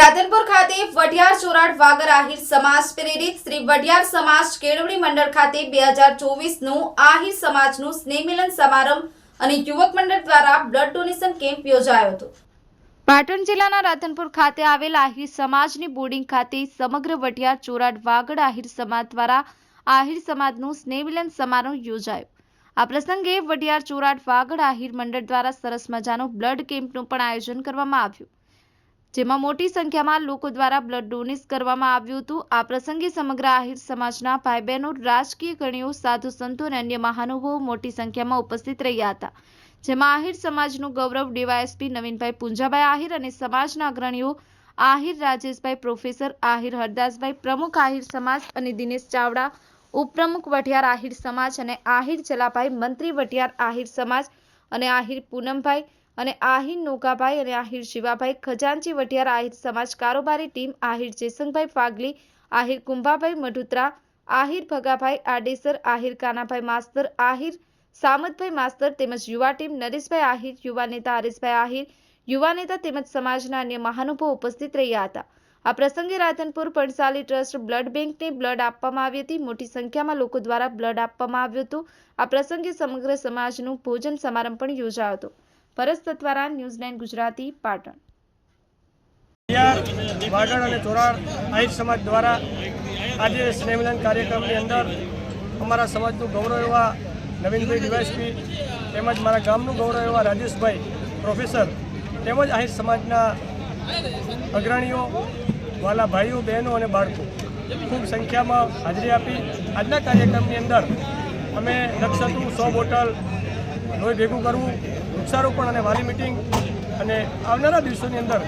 રાધનપુર ખાતે વઢિયાર ચોરાડ વાગર આહિર સમાજ પ્રેરિત શ્રી વઢિયાર સમાજ કેળવણી મંડળ ખાતે બે હજાર ચોવીસનું આહિર સમાજનું સ્નેહમિલન સમારંભ અને યુવક મંડળ દ્વારા બ્લડ ડોનેશન કેમ્પ યોજાયો હતો. પાટણ જિલ્લાના રાધનપુર ખાતે આવેલ આહિર સમાજની બોર્ડિંગ ખાતે સમગ્ર વઢિયાર ચોરાડ વાગડ આહિર સમાજ દ્વારા આહિર સમાજનું સ્નેહમિલન સમારોહ યોજાયો. આ પ્રસંગે વઢિયાર ચોરાડ વાગડ આહિર મંડળ દ્વારા સરસ મજાનું બ્લડ કેમ્પનું પણ આયોજન કરવામાં આવ્યું. જેમાં મોટી સંખ્યામાં લોકો દ્વારા બ્લડ ડોનેટ કરવામાં આવ્યું હતું. આ પ્રસંગે સમગ્ર આહિર સમાજના ભાઈ બહેનો રાજકીય ગણીઓ, સાધુ સંતો અને અન્ય મહાનુભાવો મોટી સંખ્યામાં ઉપસ્થિત રહ્યા હતા. જેમાં આહિર સમાજનું ગૌરવ ડીવાયએસપી નવીનભાઈ પુંજાભાઈ આહિર અને સમાજના અગ્રણીઓ આહિર રાજેશભાઈ પ્રોફેસર, આહિર હરદાસભાઈ પ્રમુખ, આહિર સમાજ અને દિનેશ ચાવડા, ઉપપ્રમુખ વઢિયાર આહિર સમાજ અને આહિર ચલાભાઈ, મંત્રી વઢિયાર આહિર સમાજ અને આહિર પૂનમભાઈ અને આહિર નોગાભાઈ અને આહિર શિવાભાઈ ખજાનચી વઢિયાર આહિર સમાજ કારોબારી team Ahir Jesangbhai Fagli, Ahir Kumbhabhai Madhutra, Ahir Bhagabhai Adesar, Ahir Kanabhai master, Ahir Samatbhai master તેમજ યુવા ટીમ નરેશભાઈ આહિર, યુવા નેતા હરેશભાઈ આહિર, યુવા નેતા તેમજ સમાજના અન્ય મહાનુભાવો ઉપસ્થિત રહ્યા હતા. આ પ્રસંગે રાધનપુર પણસાલી ટ્રસ્ટ બ્લડ બેંકને બ્લડ આપવામાં આવી હતી. મોટી સંખ્યામાં લોકો દ્વારા બ્લડ આપવામાં આવ્યું હતું. આ પ્રસંગે સમગ્ર સમાજનું ભોજન સમારંભ પણ યોજાયો હતો. પરસ તત્વારા ન્યૂઝ ગુજરાતી, પાટણ. વાગડ અને ચોરાડ આહિર સમાજ દ્વારા આજે સ્નેહમિલન કાર્યક્રમની અંદર અમારા સમાજનું ગૌરવ એવા નવીનભાઈ ડીવાયસપી તેમજ મારા ગામનું ગૌરવ એવા રાજેશભાઈ પ્રોફેસર તેમજ આહિર સમાજના અગ્રણીઓ, વાલા ભાઈઓ, બહેનો અને બાળકો ખૂબ સંખ્યામાં હાજરી આપી. આજના કાર્યક્રમની અંદર અમે લક્ષ્ય સો બોટલ લોહી ભેગું કરવું વૃક્ષારોપણ અને વાલી મિટિંગ અને આવનારા દિવસોની અંદર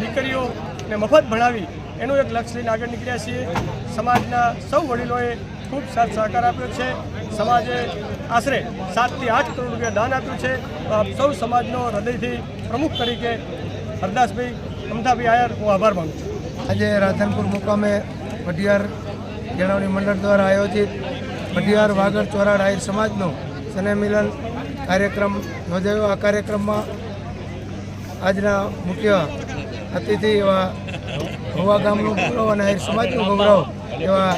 દીકરીઓને મફત ભણાવી એનું એક લક્ષ્ય લઈને આગળ નીકળ્યા છીએ. સમાજના સૌ વડીલોએ ખૂબ સાથ સહકાર આપ્યો છે. સમાજે આશરે સાતથી આઠ કરોડ રૂપિયા દાન આપ્યું છે. તો આપ સૌ સમાજનો હૃદયથી પ્રમુખ તરીકે હરદાસભાઈ અમદાભાઈ આયર, હું આભાર માનું છું. આજે રાધનપુર મુકામે વઢિયાર કેળવણી મંડળ દ્વારા આયોજિત વઢિયાર વાગડ ચોરા આહિર સમાજનો સ્નેહ મિલન કાર્યક્રમ યોજાયો આ કાર્યક્રમમાં આજના મુખ્ય અતિથિ એવા ગોવા ગામનું ગૌરવ અને આહિર સમાજનું ગૌરવ એવા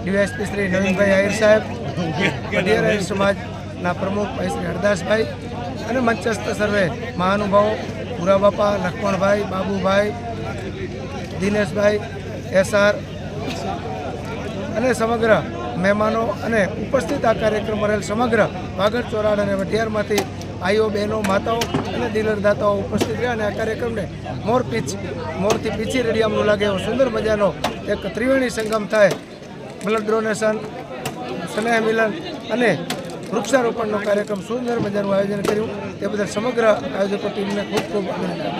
ડીવાયસપી શ્રી નવીનભાઈ આહિર સાહેબ વઢિયાર આહિર સમાજના પ્રમુખ ભાઈ શ્રી હરદાસભાઈ અને મંચસ્થ સર્વે મહાનુભાવો ભૂરા બાપા, લક્ષ્મણભાઈ, બાબુભાઈ, દિનેશભાઈ એસઆર અને સમગ્ર મહેમાનો અને ઉપસ્થિત આ કાર્યક્રમ રહેલ સમગ્ર વાગડ ચોરાડ અને વઢિયારમાંથી આઈઓ બહેનો, માતાઓ અને ડીલરદાતાઓ ઉપસ્થિત રહ્યા અને આ કાર્યક્રમને મોર પીચ, મોરથી પીછી રેડિયામનું લાગે એવો સુંદર મજાનો એક ત્રિવેણી સંગમ થાય. બ્લડ ડોનેશન સ્નેહ મિલન અને વૃક્ષારોપણનો કાર્યક્રમ સુંદર મજાનું આયોજન કર્યું. તે બદલ સમગ્ર આયોજકો ટીમને ખૂબ ખૂબ અભિનંદન